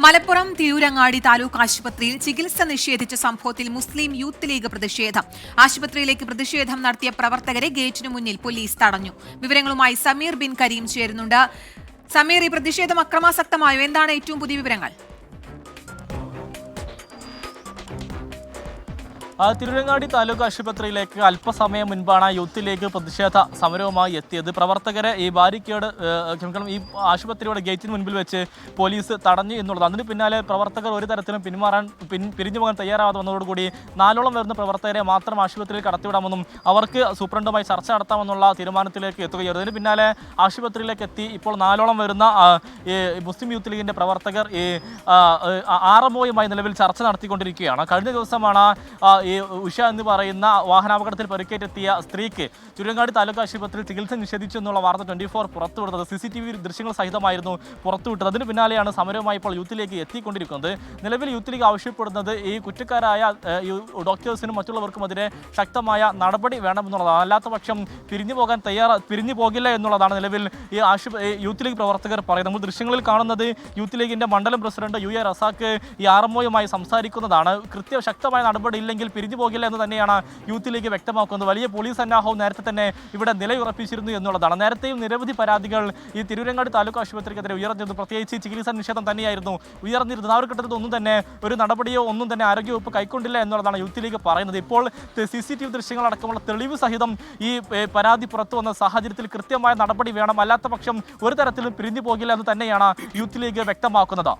മലപ്പുറം തിരൂരങ്ങാടി താലൂക്ക് ആശുപത്രിയിൽ ചികിത്സ നിഷേധിച്ച സംഭവത്തിൽ മുസ്ലിം യൂത്ത് ലീഗ് പ്രതിഷേധം. ആശുപത്രിയിലേക്ക് പ്രതിഷേധം നടത്തിയ പ്രവർത്തകരെ ഗേറ്റിനു മുന്നിൽ പോലീസ് തടഞ്ഞു. വിവരങ്ങളുമായി സമീർ ബിൻ കരീം ചേരുന്നുണ്ട്. സമീർ ഈ പ്രതിഷേധം അക്രമാസക്തമായോ? എന്താണ് ഏറ്റവും പുതിയ വിവരങ്ങൾ? തിരുരങ്ങാടി താലൂക്ക് ആശുപത്രിയിലേക്ക് അല്പസമയം മുൻപാണ് യൂത്ത് ലീഗ് പ്രതിഷേധ സമരവുമായി എത്തിയത്. പ്രവർത്തകരെ ഈ ബാരിക്കേഡ് ക്ഷമിക്കണം ഈ ആശുപത്രിയുടെ ഗേറ്റിന് മുൻപിൽ വെച്ച് പോലീസ് തടഞ്ഞു എന്നുള്ളത്. അതിന് പിന്നാലെ പ്രവർത്തകർ ഒരു തരത്തിലും പിന്മാറാൻ പിൻ പിരിഞ്ഞു പോകാൻ തയ്യാറാവാതെ വന്നതോടുകൂടി നാലോളം വരുന്ന പ്രവർത്തകരെ മാത്രം ആശുപത്രിയിൽ കടത്തിവിടാമെന്നും അവർക്ക് സൂപ്രണ്ടുമായി ചർച്ച നടത്താമെന്നുള്ള തീരുമാനത്തിലേക്ക് എത്തുകയായിരുന്നു. അതിന് പിന്നാലെ ആശുപത്രിയിലേക്ക് എത്തി ഇപ്പോൾ നാലോളം വരുന്ന ഈ മുസ്ലിം യൂത്ത് ലീഗിന്റെ പ്രവർത്തകർ ഈ ആർ എം നിലവിൽ ചർച്ച നടത്തിക്കൊണ്ടിരിക്കുകയാണ്. കഴിഞ്ഞ ദിവസമാണ് ആ, ഈ ഉഷ എന്ന് പറയുന്ന വാഹനാപകടത്തിൽ പരിക്കേറ്റെത്തിയ സ്ത്രീക്ക് ചുരങ്ങാടി താലൂക്ക് ആശുപത്രിയിൽ ചികിത്സ നിഷേധിച്ചു എന്നുള്ള വാർത്ത ട്വന്റി ഫോർ പുറത്തുവിടുന്നത് സി സി ടി വി ദൃശ്യങ്ങൾ സഹിതമായിരുന്നു പുറത്തുവിട്ടത്. അതിന് പിന്നാലെയാണ് സമരവുമായി ഇപ്പോൾ യൂത്തിലേക്ക് എത്തിക്കൊണ്ടിരിക്കുന്നത്. നിലവിൽ യൂത്ത് ലീഗ് ആവശ്യപ്പെടുന്നത് ഈ കുറ്റക്കാരായ ഡോക്ടേഴ്സിനും മറ്റുള്ളവർക്കുമെതിരെ ശക്തമായ നടപടി വേണമെന്നുള്ളതാണ്. അല്ലാത്ത പക്ഷം പിരിഞ്ഞു പോകാൻ തയ്യാറ പിരിഞ്ഞു പോകില്ല എന്നുള്ളതാണ് നിലവിൽ ഈ ആശു യൂത്ത് ലീഗ് പ്രവർത്തകർ പറയുന്നത്. നമ്മൾ ദൃശ്യങ്ങളിൽ കാണുന്നത് യൂത്ത് ലീഗിന്റെ മണ്ഡലം പ്രസിഡന്റ് യു എ റസാക്ക് ഈ ആർ എം ഒയുമായി സംസാരിക്കുന്നതാണ്. കൃത്യ ശക്തമായ നടപടി ഇല്ലെങ്കിൽ പിരിഞ്ഞു പോകില്ല എന്ന് തന്നെയാണ് യൂത്ത് ലീഗ് വ്യക്തമാക്കുന്നത്. വലിയ പോലീസ് സന്നാഹവും നേരത്തെ തന്നെ ഇവിടെ നിലയുറപ്പിച്ചിരുന്നു എന്നുള്ളതാണ്. നേരത്തെയും നിരവധി പരാതികൾ ഈ തിരൂരങ്ങാടി താലൂക്ക് ആശുപത്രിക്കെതിരെ ഉയർന്നിരുന്നു. പ്രത്യേകിച്ച് ചികിത്സാ നിഷേധം തന്നെയായിരുന്നു. ഉയർന്നിരുന്നത്. ആ ഒരു ഘട്ടത്തിൽ ഒന്നും തന്നെ ഒരു നടപടിയോ ഒന്നും തന്നെ ആരോഗ്യവകുപ്പ് കൈക്കൊണ്ടില്ല എന്നുള്ളതാണ് യൂത്ത് ലീഗ് പറയുന്നത്. ഇപ്പോൾ സി സി ടി വി ദൃശ്യങ്ങളടക്കമുള്ള തെളിവ് സഹിതം ഈ പരാതി പുറത്തു വന്ന സാഹചര്യത്തിൽ കൃത്യമായ നടപടി വേണം. അല്ലാത്ത പക്ഷം ഒരു തരത്തിലും പിരിഞ്ഞു പോകില്ല എന്ന് തന്നെയാണ് യൂത്ത് ലീഗ് വ്യക്തമാക്കുന്നത്.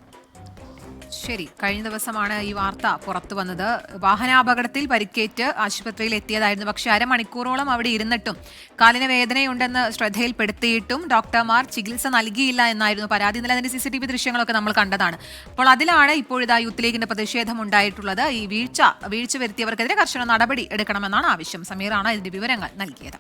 ശരി കഴിഞ്ഞ ദിവസമാണ് ഈ വാർത്ത പുറത്തു വന്നത്. വാഹനാപകടത്തിൽ പരിക്കേറ്റ് ആശുപത്രിയിൽ എത്തിയതായിരുന്നു. പക്ഷെ അരമണിക്കൂറോളം അവിടെ ഇരുന്നിട്ടും കാലിന് വേദനയുണ്ടെന്ന് ശ്രദ്ധയിൽപ്പെടുത്തിയിട്ടും ഡോക്ടർമാർ ചികിത്സ നൽകിയില്ല എന്നായിരുന്നു പരാതി. ഇന്നലെ അതിന്റെ സി സി ടി വി ദൃശ്യങ്ങളൊക്കെ നമ്മൾ കണ്ടതാണ്. അപ്പോൾ അതിലാണ് ഇപ്പോഴിതാ യൂത്ത് ലീഗിന്റെ പ്രതിഷേധം ഉണ്ടായിട്ടുള്ളത്. ഈ വീഴ്ച വീഴ്ച വരുത്തിയവർക്കെതിരെ കർശന നടപടി എടുക്കണമെന്നാണ് ആവശ്യം. സമീറാണ് ഇതിന്റെ വിവരങ്ങൾ നൽകിയത്.